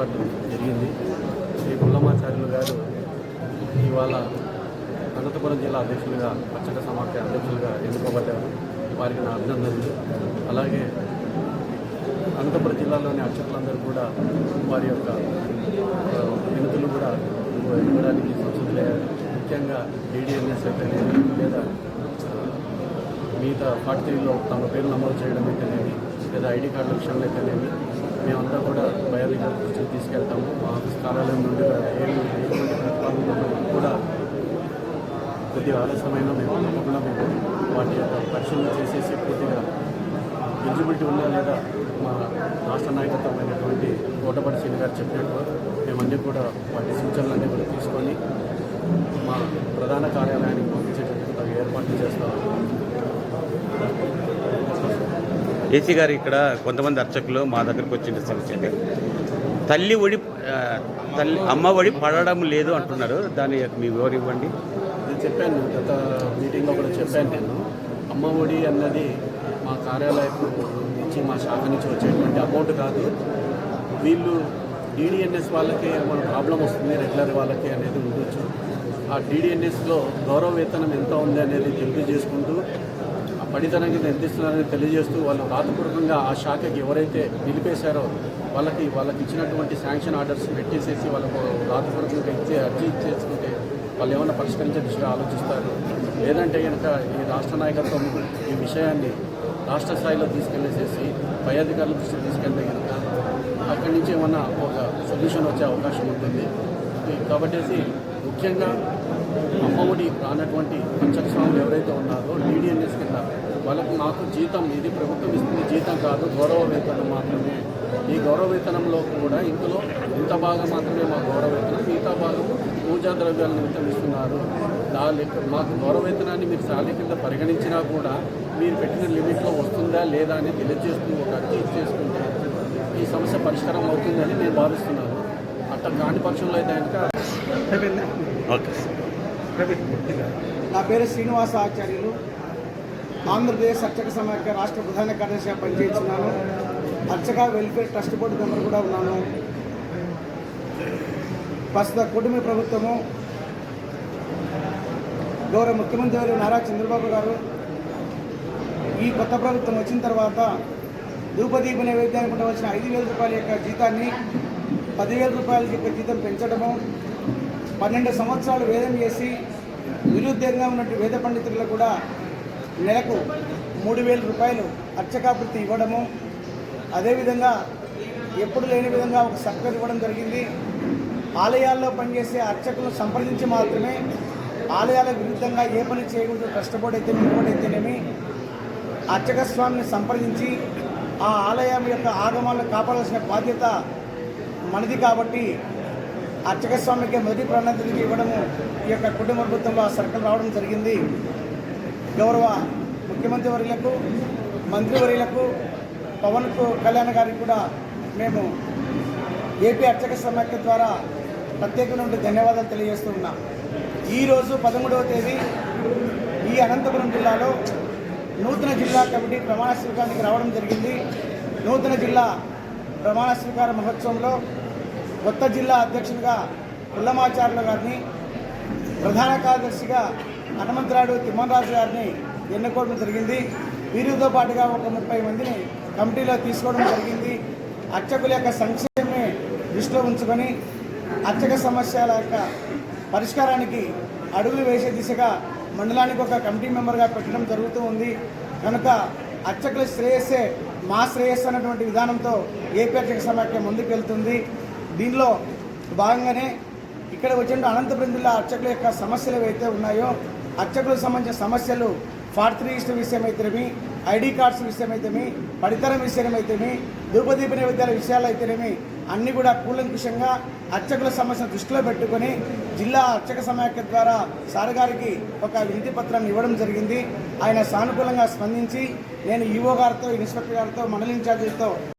ఏర్పాటు జరిగింది. శ్రీ గుల్లమాచార్యులు గారు ఇవాళ అనంతపురం జిల్లా అధ్యక్షులుగా పచ్చక సమాఖ్య అధ్యక్షులుగా ఎన్నుకోబడ్డారు. వారికి నా అభినందనలు. అలాగే అనంతపురం జిల్లాలోని అర్చకులందరూ కూడా వారి యొక్క వినతులు కూడా ఇవ్వడానికి సంసిద్ధులయ్యారు ముఖ్యంగా ఏడిఎన్ఎస్ అయితేనేది లేదా మిగతా ఫార్టీ తమ పేరు నమోదు చేయడం అయితేనేది లేదా ఐడి కార్డుల విషయంలో అయితేనేది మేమంతా కూడా బయాలజికల్ తీసుకెళ్తాము మా ఆఫీస్ కార్యాలయం నుండి కూడా ఎటువంటి కూడా కొద్దిగా ఆలస్యమైన మేము తప్పకుండా మేము వాటి యొక్క పరిశీలన చేసేసి పూర్తిగా ఎలిజిబిలిటీ ఉందా లేదా మా రాష్ట్ర నాయకత్వమైనటువంటి కోటపడి శ్రీని గారు చెప్పినట్టు మేమన్నీ కూడా వాటి సూచనలన్నీ కూడా తీసుకొని మా ప్రధాన కార్యాలయానికి పంపించేటట్టు తగు ఏర్పాట్లు చేస్తాము ఏసీ గారు ఇక్కడ కొంతమంది అర్చకులు మా దగ్గరకు వచ్చిన సమస్య తల్లి ఒడి తల్లి అమ్మ ఒడి పడడం లేదు అంటున్నారు. దాని యొక్క మీ వివరం ఇవ్వండి. చెప్పాను గత మీటింగ్లో కూడా చెప్పాను నేను. అమ్మ ఒడి అన్నది మా కార్యాలయం నుంచి మా శాఖ నుంచి వచ్చేటువంటి అమౌంట్ కాదు. వీళ్ళు డీడీఎన్ఎస్ వాళ్ళకి మన ప్రాబ్లం వస్తుంది రెగ్యులర్ వాళ్ళకి అనేది ఉండొచ్చు. ఆ డీడీఎన్ఎస్లో గౌరవ వేతనం ఎంత ఉంది అనేది తెలియజేసుకుంటూ ఆ నిర్దిస్తున్నారని తెలియజేస్తూ వాళ్ళు రాతపూర్వకంగా ఆ శాఖకి ఎవరైతే నిలిపేశారో వాళ్ళకి వాళ్ళకి ఇచ్చినటువంటి శాంక్షన్ ఆర్డర్స్ పెట్టేసేసి వాళ్ళకు రాతపూర్వకంగా ఇచ్చే అర్జీ ఇచ్చేసుకుంటే వాళ్ళు ఏమైనా పరిష్కరించే దిశగా ఆలోచిస్తారు? లేదంటే కనుక ఈ రాష్ట్ర నాయకత్వం ఈ విషయాన్ని రాష్ట్ర స్థాయిలో తీసుకెళ్ళేసేసి పై అధికారుల దృష్టికి తీసుకెళ్తే కనుక అక్కడి నుంచి ఏమన్నా ఒక సొల్యూషన్ వచ్చే అవకాశం ఉంటుంది. కాబట్టి ముఖ్యంగా అమ్మఒడి రానటువంటి పంచక ఎవరైతే ఉన్నారో డీడీఎన్ఎస్ కింద వాళ్ళకి మాకు జీతం ఇది ప్రభుత్వం ఇస్తుంది జీతం కాదు గౌరవ వేతనం మాత్రమే. ఈ గౌరవ వేతనంలో కూడా ఇందులో ఇంత భాగం మాత్రమే మా గౌరవ వేతనం మిగతా భాగం పూజా ద్రవ్యాల నిమిత్తం ఇస్తున్నారు. దా మాకు గౌరవ వేతనాన్ని మీరు శాలరీ కింద పరిగణించినా కూడా మీరు పెట్టిన లిమిట్లో వస్తుందా లేదా అని తెలియజేస్తూ ఒక అర్జీ చేసుకుంటే ఈ సమస్య పరిష్కారం అవుతుందని నేను భావిస్తున్నాను. కాని పక్షంలో అయితే ఓకే. నా పేరు శ్రీనివాస ఆచార్యులు. ఆంధ్రప్రదేశ్ అర్చక సమాఖ్య రాష్ట్ర ప్రధాన కార్యదర్శిగా పనిచేస్తున్నాను. అర్చక వెల్ఫేర్ ట్రస్ట్ బోర్డు మెంబర్ కూడా ఉన్నాను. ప్రస్తుత కుటుంబ ప్రభుత్వము గౌరవ ముఖ్యమంత్రి గారు నారా చంద్రబాబు గారు. ఈ కొత్త ప్రభుత్వం వచ్చిన తర్వాత ధూపదీప నైవేద్యానికి ఉండవలసిన ఐదు వేల రూపాయల యొక్క జీతాన్ని పదివేల రూపాయల యొక్క జీతం పెంచడము పన్నెండు సంవత్సరాలు వేదం చేసి నిరుద్యోగంగా ఉన్నట్టు వేద పండితులకు కూడా నెలకు మూడు వేల రూపాయలు అర్చకావృత్తి ఇవ్వడము అదేవిధంగా ఎప్పుడు లేని విధంగా ఒక సర్టిఫికేట్ ఇవ్వడం జరిగింది. ఆలయాల్లో పనిచేసే అర్చకులను సంప్రదించి మాత్రమే ఆలయాల విరుద్ధంగా ఏ పని చేయకూడదు కష్టపడైతే అయితే ఇంకోటి అయితేనేమి అర్చక స్వామిని సంప్రదించి ఆ ఆలయం యొక్క ఆగమాలను కాపాడాల్సిన బాధ్యత మనది కాబట్టి అర్చక స్వామికి మొదటి ప్రాధాన్యతకి ఇవ్వడము ఈ యొక్క కుటుంబ ప్రభుత్వంలో ఆ సర్కిల్ రావడం జరిగింది. గౌరవ ముఖ్యమంత్రి వర్యులకు మంత్రివర్యులకు పవన్ కళ్యాణ్ గారికి కూడా మేము ఏపీ అర్చక సమాఖ్య ద్వారా ప్రత్యేకమైన ధన్యవాదాలు తెలియజేస్తూ ఉన్నాం. ఈరోజు పదమూడవ తేదీ ఈ అనంతపురం జిల్లాలో నూతన జిల్లా కమిటీ ప్రమాణ స్వీకారానికి రావడం జరిగింది. నూతన జిల్లా ప్రమాణ స్వీకార మహోత్సవంలో కొత్త జిల్లా అధ్యక్షునిగా పుల్లమాచార్యుల గారిని ప్రధాన కార్యదర్శిగా హనుమంతరాడు తిమ్మరాజు గారిని ఎన్నుకోవడం జరిగింది. వీరితో పాటుగా ఒక ముప్పై మందిని కమిటీలో తీసుకోవడం జరిగింది. అర్చకుల యొక్క సంక్షేమని దృష్టిలో ఉంచుకొని అర్చక సమస్యల యొక్క పరిష్కారానికి అడుగులు వేసే దిశగా మండలానికి ఒక కమిటీ మెంబర్గా పెట్టడం జరుగుతూ ఉంది. కనుక అర్చకుల శ్రేయస్సే మా శ్రేయస్సు అన్నటువంటి విధానంతో ఏపీ అర్చక సమాఖ్య ముందుకెళ్తుంది? దీనిలో భాగంగానే ఇక్కడ వచ్చిన అనంతపురం జిల్లా అర్చకుల యొక్క సమస్యలు ఏవైతే ఉన్నాయో అర్చకులకు సంబంధించిన సమస్యలు ఫార్ట్ త్రీ ఇష్ట విషయం అయితేనేమి ఐడి కార్డ్స్ విషయమైతేమి పడితరం విషయమైతేమి ధూపదీప నైవేద్యాల విషయాలు అయితేనేమి అన్నీ కూడా కూలంకుషంగా అర్చకుల సమస్యను దృష్టిలో పెట్టుకొని జిల్లా అర్చక సమాఖ్య ద్వారా సార్ గారికి ఒక వినతి పత్రాన్ని ఇవ్వడం జరిగింది. ఆయన సానుకూలంగా స్పందించి నేను ఈవో గారితో ఇన్స్పెక్టర్ గారితో మండలి ఇన్ఛార్జీలతో